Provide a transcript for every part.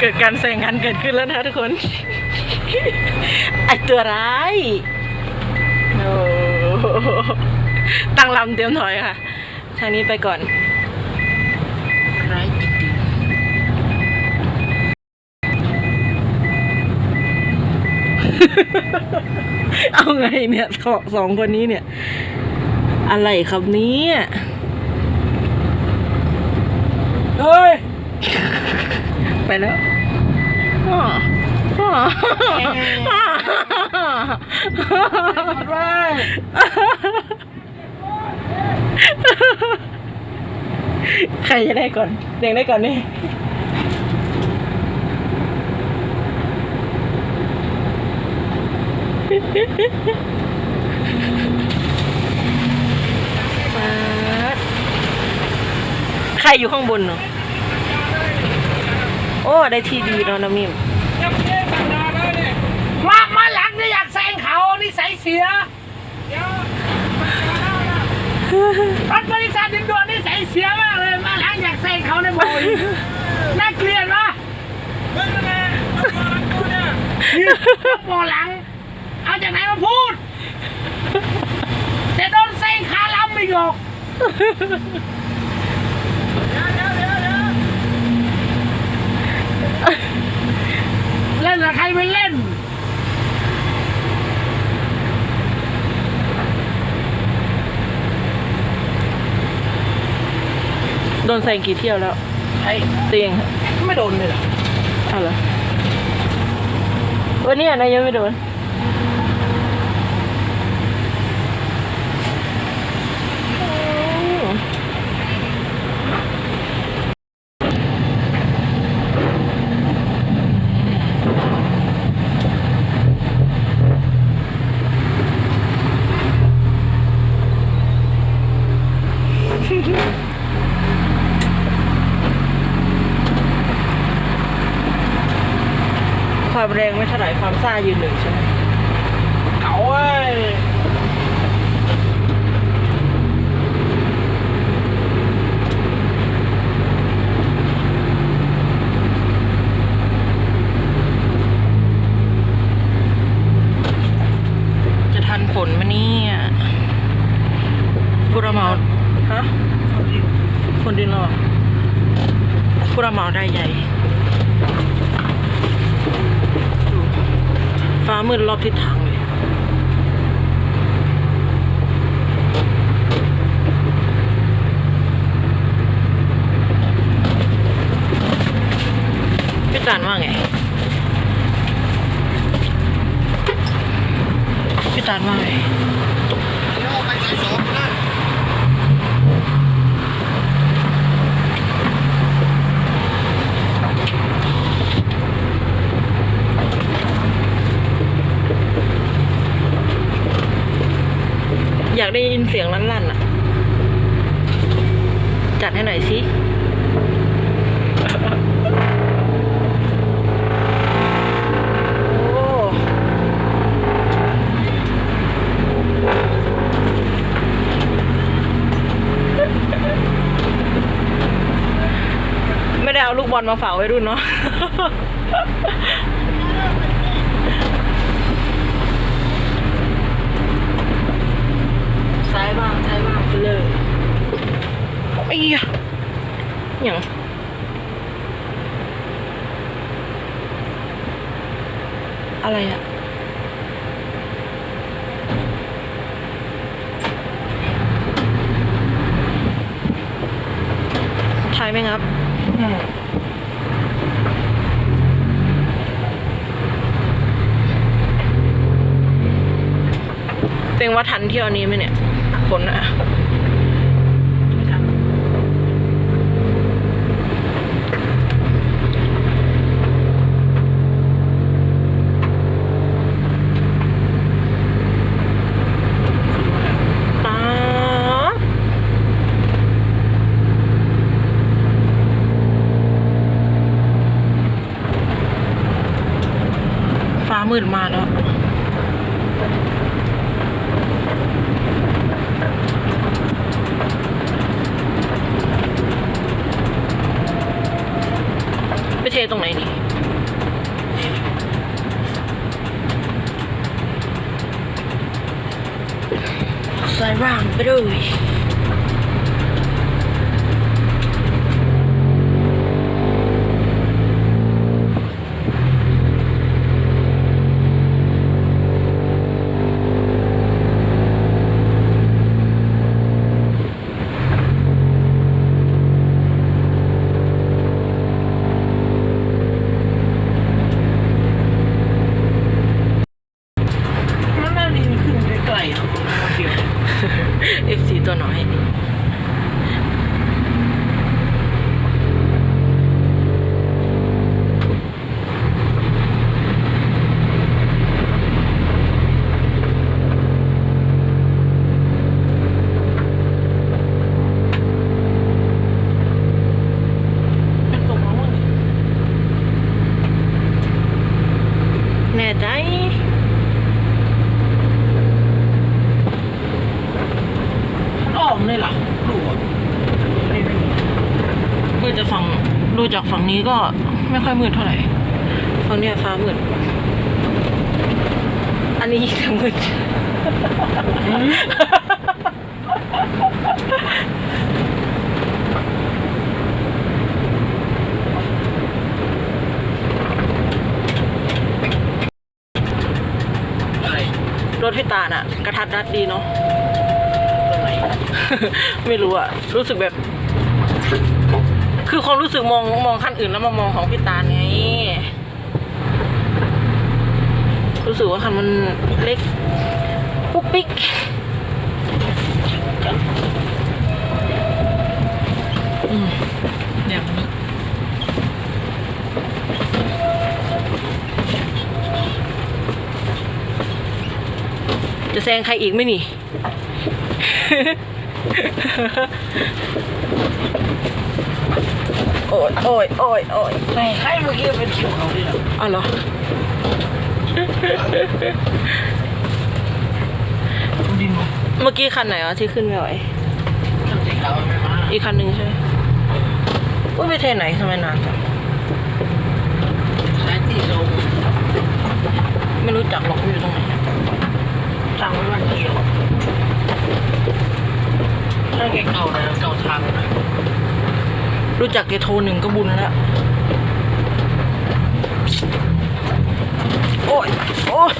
เกิดการแซงกันเกิดขึ้นแล้วนะทุกคน ไอตัวร้ายโอ้ตั้งลำเตรียมถอยค่ะ ทางนี้ไปก่อนร้ายจริงเอาไงเนี่ยสองคนนี้เนี่ย อะไรครับนี้เฮ้ย ไปแล้วอ้ออ้ออ้อเว้ยใครจะได้ก่อน เด็กได้ก่อนนี่ป๊าดใครอยู่ข้างบนเนาะ โอ้ ได้ที่ดีเนาะน้ำมิมมามาหลังนี่อยากแซงเขานี่ใส่เสียรถบริษัทดินดวนนี่ใส่เสียมากเลย มาหลังอยากแซงเขาในโบยน่าเกลียดวะนี่โบหลัง เอาจากไหนมาพูดแต่โดนแซงขาล้ำไม่หยก เล่นกับใครไม่เล่น โดนแซงกี่เที่ยวแล้วไอ้เตียงไม่โดนเลยเหรอเอาเหรอวันนี้นายยังไม่โดน ความแรงไม่เท่าไหร่ความซ่ายืนหนึ่งใช่ไหมเก๋าเว้ยจะทันฝนไหมเนี่ยผู้รับเหมาฮะฝนดินหรอผู้รับเหมาได้ใหญ่ามืดรอบทิศทางเลยพี่จานว่าไงพี่จานว่าไง อยากได้ยินเสียงลั่นๆอะ จัดให้หน่อยสิโอ้ไม่ได้เอาลูกบอลมาฝากไว้รุ่นเนาะ ซ้ายบ้างซ้ายบ้างไปเลย อ้ยะอย่างอะไรอะถ่ายไหมครับเต็งว่าทันเที่ยวนี้ไหมเนี่ย ฝนอะ มืดมาแล้วไปเทตรงไหนนี่ใส่ร่างไปด้วย ตัวน้อย เป็นตกมาว่า แน่ใจ มันอ้อมเลยเหรอดูอะนี่ไม่มี มืด จะฝั่งดูจากฝั่งนี้ก็ไม่ค่อยมืดเท่าไหร่ฝั่งนี้ฟ้ามืด อันนี้ยิ่งจะมืดรถพี่ตาลอะกระทัดรัดดีเนาะ ไม่รู้อะรู้สึกแบบ ความรู้สึกมองมองคันอื่นแล้วมามองของพี่ตาไงรู้สึกว่าคันมันเล็กปุ๊กปิ๊กอืมแบบนี้จะแซงใครอีกไหมนี่ โอ้ยโอ้ยโอ้ยโอ้ยใช่ใครเมื่อกี้เป็นคิวเขาดิเหรออ๋อเหรอดินมาเมื่อกี้คันไหนวะที่ขึ้นไม่ไหวทำสีขาวไม่มาอีกคันหนึ่งใช่ไหมอุ้ยไปเทไหนทำไมนานจังสายตีลงไม่รู้จักหรอกว่าอยู่ตรงไหนสั่งไว้วันเดียวถ้าแกเก่านะเก่าทางนะ รู้จักเกโทรหนึ่งก็บุญแล้ว โอ้ย โอ้ย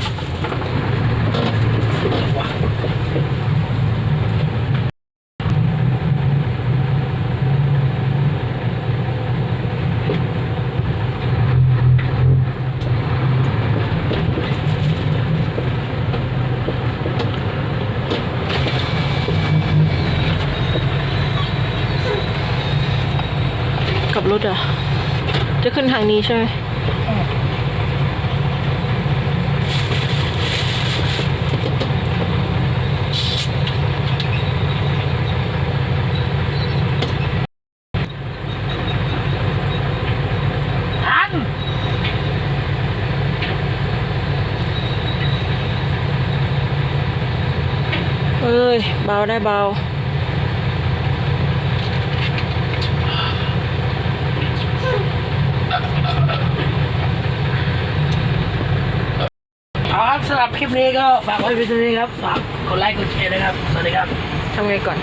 รถอะ จะขึ้นทางนี้ใช่ไหมทันเอ้ย เบาได้เบา ครับสำหรับคลิปนี้ก็ฝากไว้เป็นตัวนี้ครับ ฝากกดไลค์กดแชร์นะครับ สวัสดีครับ ทำไงก่อน